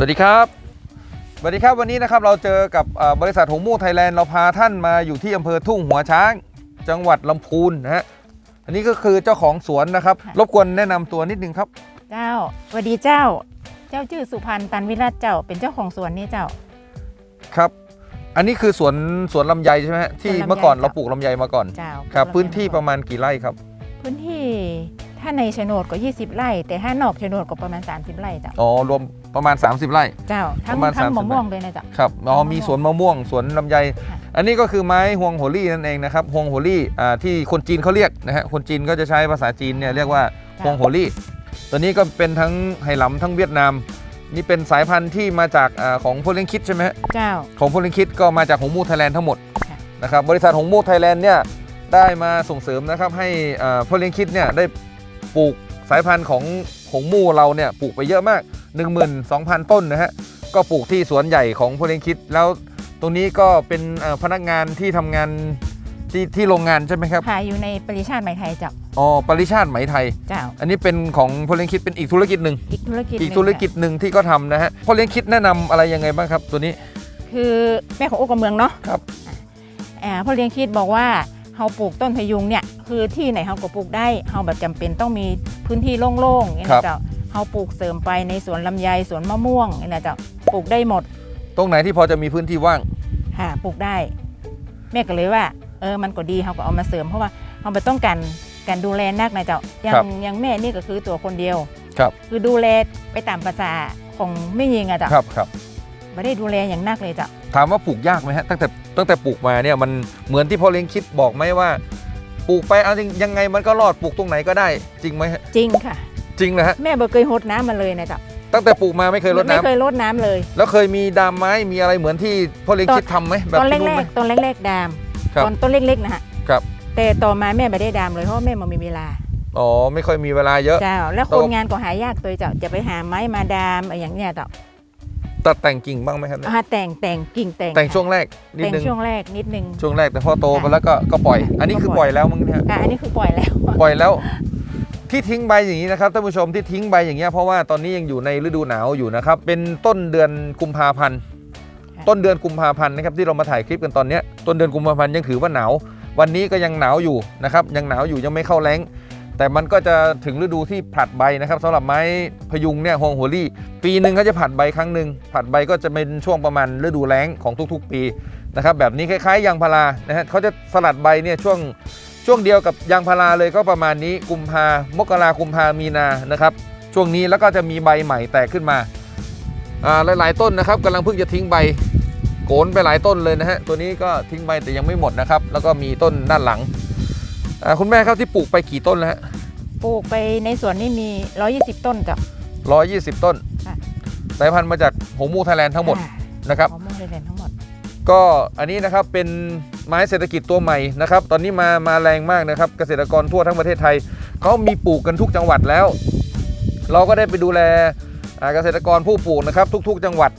สวัสดีครับ สวัสดีครับวันนี้นะครับเราเจอกับเอ่อบริษัทหงมู่ไทยแลนด์เราพาท่านมาอยู่ที่อำเภอทุ่งหัวช้าง จังหวัดลำพูนนะฮะอันนี้ก็คือเจ้าของสวนนะครับค่ะรบกวนแนะนำตัวนิดนึงครับ เจ้าสวัสดีเจ้า เจ้าชื่อสุพันธ์ตันวิรัตเจ้า เป็นเจ้าของสวนนี่เจ้า ครับ อันนี้คือสวนสวนลำไยใช่ไหมฮะที่สวนลำไยเมื่อก่อนครับเราปลูกลำไยมาก่อน เจ้าครับพื้นที่ประมาณกี่ไร่ครับ พื้นที่ ถ้าในโฉนดก็ 20 ไร่ แต่ถ้านอกโฉนดก็ประมาณ 30 ไร่เจ้าอ๋อรวมประมาณ 30 ไร่ เจ้าทั้งประมาณทั้ง30มะม่วงเลยนะเจ้าครับอ๋อมะม่วงมีสวนมะม่วงสวนลำไย ค่ะ อันนี้ก็คือไม้ฮวงโหรี่นั่นเองนะครับฮวงโหรี่อ่าที่คนจีนเขาเรียกนะฮะคนจีนก็จะใช้ภาษาจีนเนี่ยเรียกว่าฮวงโหรี่ตัวนี้ก็เป็นทั้งไหหลำทั้งเวียดนาม นี่เป็นสายพันธุ์ที่มาจากอาของพวกเลี้ยงคิดใช่ไหมฮะ เจ้า ของพวกเลี้ยงคิดก็มาจากหงมูไทยแลนด์ทั้งหมดค่ะ นะครับบริษัทหงมูไทยแลนด์เนี่ยได้มาส่งเสริมนะครับให้อ่าพวกเลี้ยงคิดเนี่ยได้ ปลูกสายพันธุ์ของหงมูเราเนี่ยปลูกไปเยอะมาก 12,000 ต้นนะฮะก็ปลูกที่สวนใหญ่ของพวกเลี้ยงคิด แล้วตรงนี้ก็เป็นเอ่อพนักงานที่ทำงานที่ที่โรงงานใช่ไหมครับขายอยู่ในปริชาติไหมไทยเจ้าอ๋อปริชาติไหมไทยเจ้าอันนี้เป็นของพวกเลี้ยงคิดเป็นอีกธุรกิจหนึ่งอีกธุรกิจอีกหนึ่งธุรกิจหนึ่งที่ก็ทำนะฮะพวกเลี้ยงคิดแนะนำอะไรยังไงบ้างครับ ตัวนี้ คือแม่ของโอกกับเมืองเนาะครับอ่าพ่อเลี้ยงคิดบอกว่า เฮาปลูกต้นพยุงเนี่ยคือที่ไหนเฮาก็ปลูกได้เฮาแบบจำเป็นต้องมีพื้นที่โล่งๆอย่างนี้นะเจ้าเฮาปลูกเสริมไปในสวนลำไยสวนมะม่วงอย่างนี้นะเจ้าปลูกได้หมด ตรงไหนที่พอจะมีพื้นที่ว่างค่ะปลูกได้ แม่ก็เลยว่า เออมันก็ดีเขาก็เอามาเสริมเพราะว่าเขาไม่ต้องการการดูแลนักนะเจ้าอย่าครังบอย่างแม่นี่ก็คือตัวคนเดียว ครับ คือดูแลไปตามภาษาของแม่ยิงอะเจ้าครับครับ ไม่ได้ดูแลอย่างนักเลยเจ้าถามว่าปลูกยากไหมฮะตั้งแต่ตั้งแต่ปลูกมาเนี่ยมันเหมือนที่พ่อเลี้ยงคิดบอกไหมว่า ปลูกไปเอาจริงยังไงมันก็รอดปลูกตรงไหนก็ได้ จริงไหมฮะจริงค่ะ จริงเลยฮะแม่บ่เคยหดน้ำมาเลยนะเจ้าตั้งแต่ปลูกมาไม่เคยรดไม่น้ำเคยรดน้ำเลย แล้วเคยมีดามไม้มีอะไรเหมือนที่พ่อเลี้ยงตอนคิดทำไหมแบบตอนแรที่นู่นไหมกๆตอนแรกๆดามครับตอนต้นเล็กๆนะฮะครับ แต่ต่อมาแม่ไม่ได้ดามเลยเพราะว่าแม่ไมันมีเวลาอ๋อไม่ค่อยมีเวลาเยอะเจ้าแล้วแล้ควนงานก็หายากตัวเจ้าจะไปหาไม้มาดามอะไรอย่างเนี้ยเจ้า ตัดแต่งกิ่งบ้างไหมครับเนี่ยอ่าแต่งแต่งกิ่งแต่งแต่งช่วงแรกนิดแต่งนึงช่วงแรกนิดนึง ช่วงแรกแต่พอโตไปค่ะแล้วก็ก็ปล่อย อันนี้ก็คือปปล่ล่ออยยแล้วมั้งเนี่ยอะอันนี้คือปล่อยแล้วปล่อยแล้วที่ทิ้งใบอย่างนี้นะครับท่านผู้ชมที่ทิ้งใบอย่างเงี้ยเพราะว่าตอนนี้ยังอยู่ในฤดูหนาวอยู่นะครับเป็นต้นเดือนกุมภาพันธ์ค่ะต้นเดือนกุมภาพันธ์นะครับที่เรามาถ่ายคลิปกันตอนเนี้ยต้นเดือนกุมภาพันธ์ยังถือว่าหนาว วันนี้ก็ยังหนาวอยู่นะครับยังหนาวอยู่ยังไม่เข้าแล้ง แต่มันก็จะถึงฤดูที่ผลัดใบนะครับสำหรับไม้พยุงเนี่ยฮวงหัวลี่ ปีหนึ่งเขาจะผลัดใบครั้งหนึ่งผลัดใบก็จะเป็นช่วงประมาณฤดูแล้งของทุกๆ ปีนะครับแบบนี้คล้ายๆยางพารานะฮะเขาจะสลัดใบเนี่ยช่วงช่วงเดียวกับยางพาราเลยก็ประมาณนี้กุมภามกรากุมภามีนานะครับช่วงนี้แล้วก็จะมีใบใหม่แตกขึ้นมาอ่าหลายๆต้นนะครับกำลังเพิ่งจะทิ้งใบโกนไปหลายต้นเลยนะฮะตัวนี้ก็ทิ้งใบแต่ยังไม่หมดนะครับแล้วก็มีต้นด้านหลัง อ่าคุณแม่ครับที่ปลูกไปกี่ต้นแล้วฮะปลูกไปในสวนนี่มี 120 ต้นจ้ะร้อยยี่สิบต้น ค่ะ สายพันธุ์มาจากหงมูไทยแลนด์ทั้งหมดอ่านะครับมะม่วงเลยแลนทั้งหมด ก็อันนี้นะครับเป็นไม้เศรษฐกิจตัวใหม่นะครับ ตอนนี้มามาแรงมากนะครับเกษตรกรทั่วทั้งประเทศไทยเขามีปลูกกันทุกจังหวัดแล้ว เราก็ได้ไปดูแลอ่าเกษตรกรผู้ปลูกนะครับ ทุกๆจังหวัด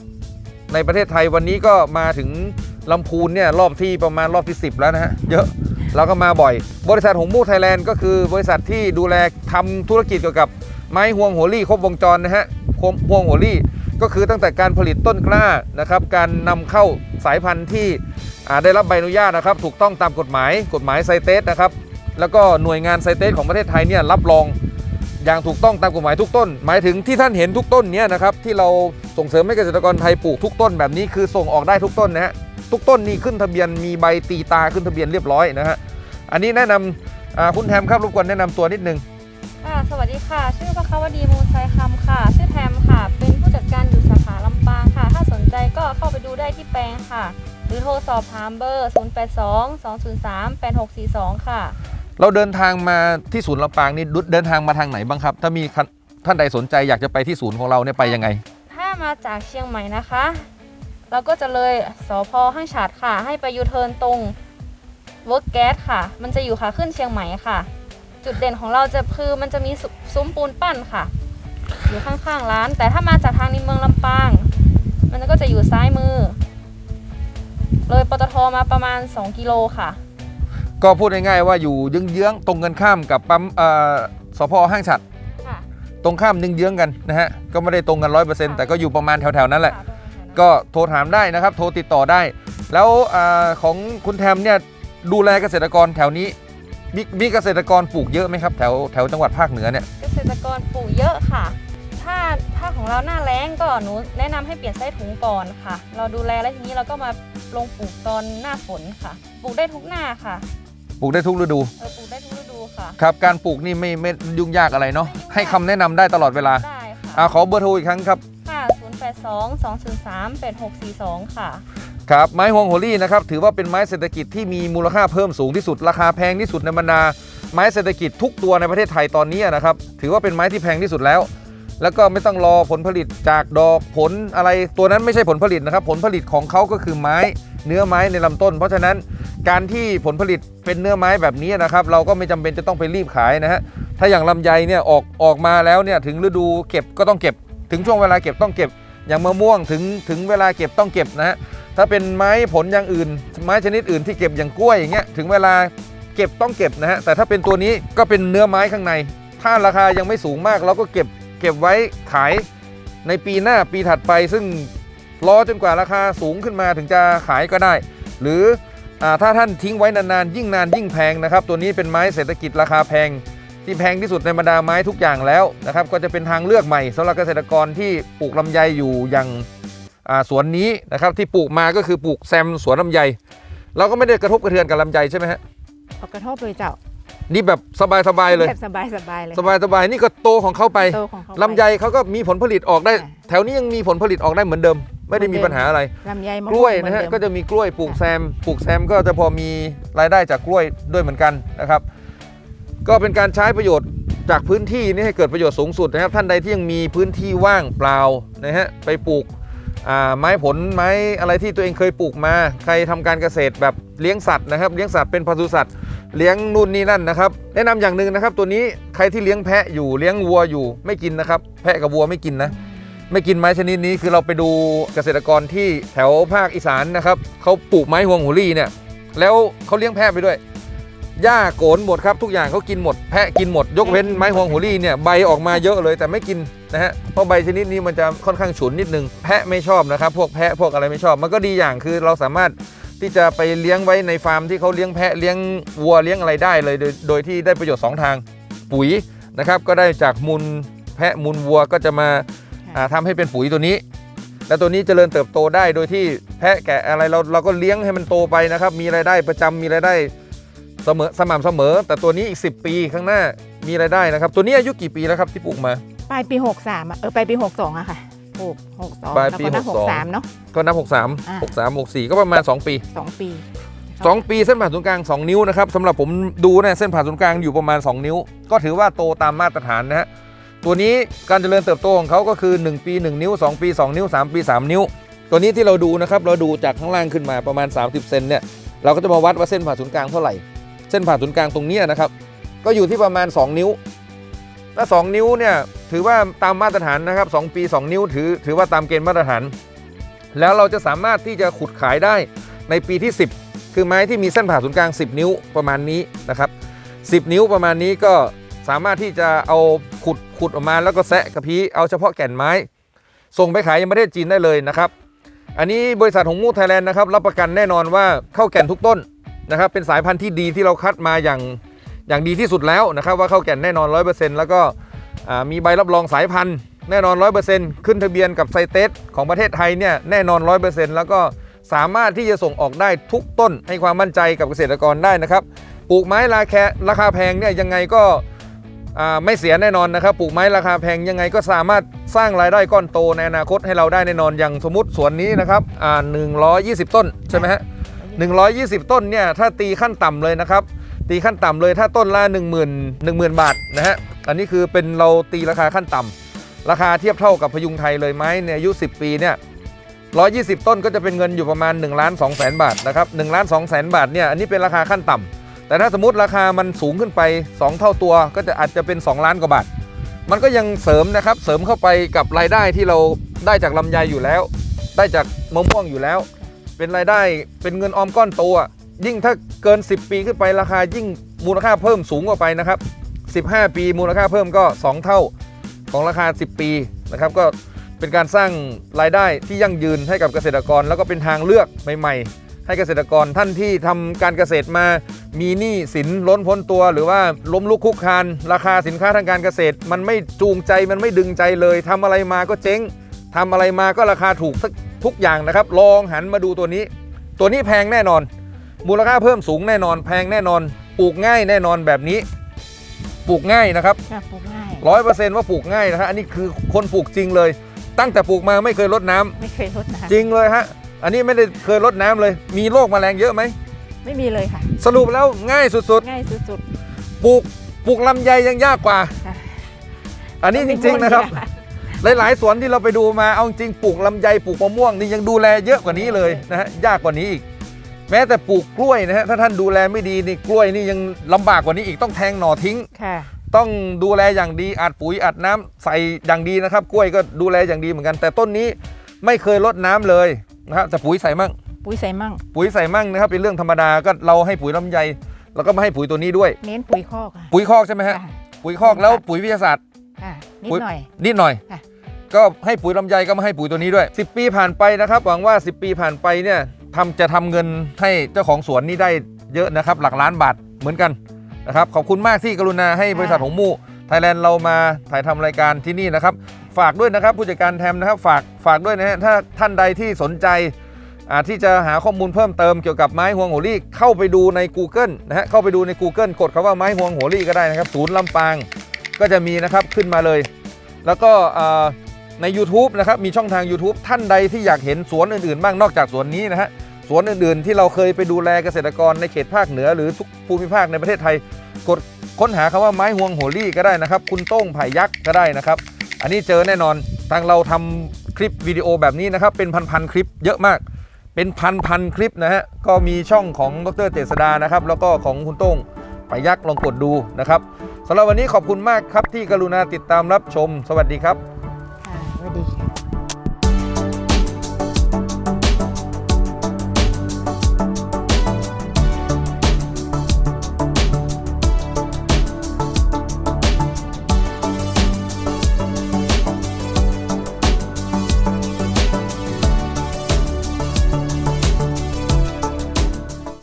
ในประเทศไทยวันนี้ก็มาถึงลำพูนเนี่ยรอบที่ประมาณรอบที่ 10 แล้วนะฮะเยอะ เราก็มาบ่อย บริษัทหงมูไทยแลนด์ก็คือบริษัทที่ดูแลทำธุรกิจเกี่ยวกับไม้ห่วงหัวลี่ครบวงจรนะฮะห่วงหัวลี่ก็คือตั้งแต่การผลิตต้นกล้านะครับการนำเข้าสายพันธุ์ที่ได้รับใบอนุญาตนะครับ ถูกต้องตามกฎหมายกฎหมายไซเตสนะครับแล้วก็หน่วยงานไซเตสของประเทศไทยเนี่ยรับรองอย่างถูกต้องตามกฎหมายทุกต้น หมายถึงที่ท่านเห็นทุกต้นเนี่ยนะครับที่เราส่งเสริมให้เกษตรกรไทยปลูกทุกต้นแบบนี้คือส่งออกได้ทุกต้นนะฮะ ทุกต้นนี่ขึ้นทะเบียนมีใบตีตาขึ้นทะเบียนเรียบร้อยนะฮะอันนี้แนะนำอ่าคุณแทมครับรบกวนแนะนำตัวนิดนึงค่ะสวัสดีค่ะ ชื่อพระควดีมูลไซคำค่ะ ชื่อแทมค่ะ เป็นผู้จัดการอยู่สาขาลำปางค่ะ ถ้าสนใจก็เข้าไปดูได้ที่แปลงค่ะ หรือโทรสอบถามเบอร์ 082 203 8642 ค่ะ เราเดินทางมาที่ศูนย์ลำปางนี่เดินทางมาทางไหนบ้างครับ ถ้ามีคันท่านใดสนใจอยากจะไปที่ศูนย์ของเราเนี่ยไปยังไง ถ้ามาจากเชียงใหม่นะคะ เราก็จะเลยสอพอห้างฉาดค่ะ ให้ไปยูเทิร์นตรงเวิร์กแก๊สค่ะ มันจะอยู่ขาขึ้นเชียงใหม่ค่ะ จุดเด่นของเราจะคือมันจะมีซุซุ้มปูนปั้นค่ะ อยู่ข้างๆร้าน แต่ถ้ามาจากทางในเมืองลำปาง มันก็จะอยู่ซ้ายมือ เลยปตทมาประมาณ 2 กิโลค่ะ ก็พูดง่ายๆว่าอยู่เยื้องๆตรงกันข้ามกับปั๊มเอ่อสพห้างฉัดค่ะตรงข้ามเยื้องๆกันนะฮะ ก็ไม่ได้ตรงกัน100%แต่ก็อยู่ประมาณแถวๆนั้นแหละ ค่ะประมาณนั้นก็โทรถามได้นะครับ โทรติดต่อได้ แล้วอาของคุณแทมเนี่ยดูแลเกษตรกรแถวนี้มีมีเกษตรกรปลูกเยอะไหมครับแถวแถวจังหวัดภาคเหนือเนี่ยเกษตรกรปลูกเยอะค่ะ ถ้าถ้าของเราหน้าแล้งก็หนูแนะนำให้เปลี่ยนไส้ถุงก่อนค่ะ เราดูแลแล้วทีนี้เราก็มาลงปลูกตอนหน้าฝนค่ะ ปลูกได้ทุกหน้าค่ะ ปลูกได้ทุกฤดูเออปลูกได้ทุกฤดูค่ะ ครับการปลูกนี่ไม่ไม่ยุ่งยากอะไรเนาะไม่ยุ่งยากให้คำแนะนำได้ตลอดเวลาได้ค่ะอ่าขอเบอร์โทรอีกครั้งครับ 082 203 8642 ค่ะ ครับไม้ฮวงโฮลี่นะครับถือว่าเป็นไม้เศรษฐกิจที่มีมูลค่าเพิ่มสูงที่สุด ราคาแพงที่สุดในบรรดาไม้เศรษฐกิจทุกตัวในประเทศไทยตอนนี้นะครับถือว่าเป็นไม้ที่แพงที่สุดแล้ว แล้วก็ไม่ต้องรอผลผลิตจากดอกผลอะไรตัวนั้นไม่ใช่ผลผลิตนะครับ ผลผลิตของเขาก็คือไม้เนื้อไม้ในลำต้น เพราะฉะนั้นการที่ผลผลิตเป็นเนื้อไม้แบบนี้นะครับ เราก็ไม่จำเป็นจะต้องไปรีบขายนะฮะถ้าอย่างลำไยเนี่ยออกออกมาแล้วเนี่ยถึงฤดูเก็บก็ต้องเก็บ ถึงช่วงเวลาเก็บต้องเก็บ อย่างมะม่วงถึงถึงเวลาเก็บต้องเก็บนะฮะถ้าเป็นไม้ผลอย่างอื่น ไม้ชนิดอื่นที่เก็บอย่างกล้วยอย่างเงี้ยถึงเวลาเก็บต้องเก็บนะฮะแต่ถ้าเป็นตัวนี้ก็เป็นเนื้อไม้ข้างใน ถ้าราคายังไม่สูงมากเราก็เก็บเก็บไว้ขายในปีหน้าปีถัดไป ซึ่งรอจนกว่าราคาสูงขึ้นมาถึงจะขายก็ได้ หรืออถ้าท่านทิ้งไว้นานๆ ยิ่งนานยิ่งแพงนะครับ ตัวนี้เป็นไม้เศรษฐกิจราคาแพง ที่แพงที่สุดในบรรดาไม้ทุกอย่างแล้วนะครับ ก็จะเป็นทางเลือกใหม่สำหรับเกษตรกรที่ปลูกลำไยอยู่อย่างอ่าสวนนี้นะครับที่ปลูกมาก็คือปลูกแซมสวนลำไย เราก็ไม่ได้กระทบกระเทือนกับลำไยใช่ไหมฮะเอากระทบเลยเจ้านี่แบบสบายๆเลยแบบสบายสบายๆเลยสบายๆนี่ก็โตของเขาไปโตของเขาไปลำไยเขาก็มีผลผลิตออกได้ค่ะแถวนี้ยังมีผลผลิตออกได้เหมือนเดิม ไม่ได้มีปัญหาอะไรลำไยมะกล้วยม่งนะฮะเหมือก็เดิมจะมีกล้วยปลูกแซม ปลูกแซมก็จะพอมีรายได้จากกล้วยด้วยเหมือนกันนะครับ ก็เป็นการใช้ประโยชน์จากพื้นที่นี่ให้เกิดประโยชน์สูงสุดนะครับ ท่านใดที่ยังมีพื้นที่ว่างเปล่านะฮะไปปลูกไม้ผลไม้อะไรที่ตัวเองเคยปลูกมา ใครทำการเกษตรแบบเลี้ยงสัตว์นะครับเลี้ยงสัตว์เป็นปศุสัตว์เลี้ยงนู่นนี่นั่นนะครับแนะนำอย่างหนึ่งนะครับ ตัวนี้ใครที่เลี้ยงแพะอยู่เลี้ยงวัวอยู่ไม่กินนะครับ แพะกับวัวไม่กินนะไม่กินไม้ชนิดนี้คือเราไปดูเกษตรกรที่แถวภาคอีสานนะครับเขาปลูกไม้ฮวงหูรี่เนี่ยแล้วเขาเลี้ยงแพะไปด้วย หญ้าโกนหมดครับทุกอย่างเขากินหมด แพะกินหมด ยกเว้นไม้ฮวงหูรี่เนี่ยใบออกมาเยอะเลยแต่ไม่กินนะฮะเพราะใบชนิดนี้มันจะค่อนข้างฉุนนิดนึงแพะไม่ชอบนะครับพวกแพะพวกอะไรไม่ชอบ มันก็ดีอย่างคือเราสามารถที่จะไปเลี้ยงไว้ในฟาร์มที่เขาเลี้ยงแพะเลี้ยงวัวเลี้ยงอะไรได้เลย โดยโดยที่ได้ประโยชน์สองทางปุ๋ยนะครับก็ได้จากมูลแพะมูลวัวก็จะมาอ่าทำให้เป็นปุ๋ยตัวนี้ แล้วตัวนี้เจริญเติบโตได้โดยที่แพะแกะอะไรเราเราก็เลี้ยงให้มันโตไปนะครับมีรายได้ประจำมีรายได้ เสมอสม่ำเสมอ แต่ตัวนี้อีก 10 ปีข้างหน้ามีรายได้นะครับ ตัวนี้อายุกี่ปีแล้วครับที่ปลูกมา ปลายปี 63อะเออปลายปี 62อะค่ะปลูก62ปลายปีแล้วก็นับ62 63เนาะ ก็นับอ่า63 63 64 ก็ประมาณ 2 ปี2ปี2 ปีเส้นผ่านศูนย์กลาง 2 นิ้วนะครับสำหรับผมดูเนี่ยเส้นผ่านศูนย์กลางอยู่ประมาณ 2 นิ้ว ก็ถือว่าโตตามมาตรฐานนะฮะตัวนี้การเจริญเติบโตของเขาก็คือ 1 ปี 1 นิ้ว 2 ปี 2 นิ้ว 3 ปี 3 นิ้ว ตัวนี้ที่เราดูนะครับเราดูจากข้างล่างขึ้นมาประมาณ 30เซนเนี่ยเราก็จะมาวัดว่าเส้นผ่าศูนย์กลางเท่าไหร่ เส้นผ่าศูนย์กลางตรงนี้นะครับ ก็อยู่ที่ประมาณ 2 นิ้วถ้า2นิ้วเนี่ยถือว่าตามมาตรฐานนะครับ 2 ปี 2 นิ้วถือถือว่าตามเกณฑ์มาตรฐาน แล้วเราจะสามารถที่จะขุดขายได้ในปีที่ 10 คือไม้ที่มีเส้นผ่าศูนย์กลาง 10 นิ้วประมาณนี้นะครับ 10 นิ้วประมาณนี้ก็สามารถที่จะเอาขุดขุดออกมาแล้วก็แซะกระพี้เอาเฉพาะแก่นไม้ ส่งไปขายยังประเทศจีนได้เลยนะครับ อันนี้บริษัทหงมูไทยแลนด์นะครับรับประกันแน่นอนว่าเข้าแก่นทุกต้น นะครับเป็นสายพันธุ์ที่ดีที่เราคัดมาอย่างอย่างดีที่สุดแล้วนะครับว่าเข้าแก่นแน่นอน 100%แล้วก็มีใบรับรองสายพันธุ์แน่นอน 100%ขึ้นทะเบียนกับไซเตสของประเทศไทยเนี่ยแน่นอน 100%แล้วก็สามารถที่จะส่งออกได้ทุกต้นให้ความมั่นใจกับเกษตรกรได้นะครับปลูกไม้ราคาราคาแพงเนี่ยยังไงก็ไม่เสียแน่นอนนะครับปลูกไม้ราคาแพงยังไงก็สามารถสร้างรายได้ก้อนโตในอนาคตให้เราได้แน่นอนอย่างสมมติสวนนี้นะครับอ่า120ต้นใช่ไหมฮะ 120 ต้นเนี่ยถ้าตีขั้นต่ำเลยนะครับตีขั้นต่ำเลยถ้าต้นละ1 0 0 0 0 1 0,000 บาทนะฮะอันนี้คือเป็นเราตีราคาขั้นต่ำราคาเทียบเท่ากับพยุงไทยเลยไหมเนี่ยอายุ 10 ปีเนี่ย120 ต้นก็จะเป็นเงินอยู่ประมาณ1ล้าน2แสนบาทนะครับ1ล้าน2แสนบาทเนี่ยอันนี้เป็นราคาขั้นต่ำแต่ถ้าสมมติราคามันสูงขึ้นไป 2 เท่าตัวก็จะอาจจะเป็น 2 ล้านกว่าบาท มันก็ยังเสริมนะครับเสริมเข้าไปกับรายได้ที่เราได้จากลำไยอยู่แล้ว ได้จากมะม่วงอยู่แล้ว เป็นรายได้เป็นเงินออมก้อนโตอะยิ่งถ้าเกิน 10 ปีขึ้นไปราคายิ่งมูลค่าเพิ่มสูงกว่าไปนะครับ 15 ปีมูลค่าเพิ่มก็ 2 เท่าของราคา 10 ปีนะครับก็เป็นการสร้างรายได้ที่ยั่งยืนให้กับเกษตรกร แล้วก็เป็นทางเลือกใหม่ๆ ให้เกษตรกรท่านที่ทำการเกษตรมามีหนี้สินล้นพ้นตัว หรือว่าล้มลุกคลุกคานราคาสินค้าทางการเกษตร มันไม่จูงใจมันไม่ดึงใจเลยทำอะไรมาก็เจ๊งทำอะไรมาก็ราคาถูกสัก ทุกอย่างนะครับ ลองหันมาดูตัวนี้ ตัวนี้แพงแน่นอน มูลค่าเพิ่มสูงแน่นอน แพงแน่นอน ปลูกง่ายแน่นอนแบบนี้ ปลูกง่ายนะครับค่ะปลูกง่ายร้อยเปอร์เซ็นต์ว่าปลูกง่ายนะฮะอันนี้คือคนปลูกจริงเลย ตั้งแต่ปลูกมาไม่เคยรดน้ำไม่เคยลดนะคะจริงเลยฮะอันนี้ไม่ได้เคยรดน้ำเลย มีโรคแมลงเยอะไหมไม่มีเลยค่ะ สรุปแล้วง่ายสุดง่ายสุดๆ ปลูกปลูกลำไยยังยากกว่าค่ะอันๆนี้จริงๆนะครับ หลายๆ สวนที่เราไปดูมาเอาจริงปลูกลำไยปลูกมะม่วงนี่ยังดูแลเยอะกว่านี้เลยนะฮะยากกว่านี้อีก แม้แต่ปลูกกล้วยนะฮะถ้าท่านดูแลไม่ดีนี่กล้วยนี่ยังลำบากกว่านี้อีกต้องแทงหน่อทิ้ง ค่ะ ต้องดูแลอย่างดีอัดปุ๋ยอัดน้ำใส่อย่างดีนะครับ กล้วยก็ดูแลอย่างดีเหมือนกัน แต่ต้นนี้ไม่เคยลดน้ำเลยนะครับแต่ปุ๋ยใส่มั่ง ปุ๋ยใส่มั่ง ปุ๋ยใส่มั่งนะครับเป็นเรื่องธรรมดาก็เราให้ปุ๋ยลำไยแล้วก็มาให้ปุ๋ยตัวนี้ด้วย เน้นปุ๋ยคอกค่ะปุ๋ยคอกใช่ไหมฮะ ค่ะปุ๋ยคอกแล้วปุ๋ยวิทยาศาสตร์ ค่ะนิดปุ๋ย หน่อย นิดหน่อย ค่ะ ก็ให้ปุ๋ยลำไยก็มาให้ปุ๋ยตัวนี้ด้วย 10 ปีผ่านไปนะครับหวังว่า 10 ปีผ่านไปเนี่ยทำจะทำเงินให้เจ้าของสวนนี่ได้เยอะนะครับ หลักล้านบาทเหมือนกันนะครับขอบคุณมากที่กรุณาให้บริษัทหงมูไทยแลนด์เรามาถ่ายทำรายการที่นี่นะครับ ฝากด้วยนะครับผู้จัดการแทมนะครับฝากฝากด้วยนะฮะถ้าท่านใดที่สนใจอาที่จะหาข้อมูลเพิ่มเติมเกี่ยวกับไม้ฮวงโหรี่เข้าไปดูใน Google นะฮะเข้าไปดูใน Google กดคำว่าไม้ฮวงโหรี่ก็ได้นะครับ ศูนย์ลำปางก็จะมีนะครับขึ้นมาเลย แล้วก็ ใน YouTube นะครับมีช่องทาง YouTube ท่านใดที่อยากเห็นสวนอื่นๆบ้างนอกจากสวนนี้นะฮะสวนอื่นๆ ที่เราเคยไปดูแลเกษตรกรในเขตภาคเหนือ หรือทุกภูมิภาคในประเทศไทย กดค้นหาคำว่าไม้ฮวงโหรี่ก็ได้นะครับ คุณโต้งไผ่ยักษ์ก็ได้นะครับ อันนี้เจอแน่นอนทางเราทำคลิปวิดีโอแบบนี้นะครับ เป็นพันๆคลิปเยอะมาก เป็นพันๆคลิปนะฮะก็มีช่องของดรเจษดานะครับแล้วก็ของคุณโต้งไผ่ยักษ์ลองกดดูนะครับสำหรับวันนี้ขอบคุณมากครับที่กรุณาติดตามรับชม สวัสดีครับ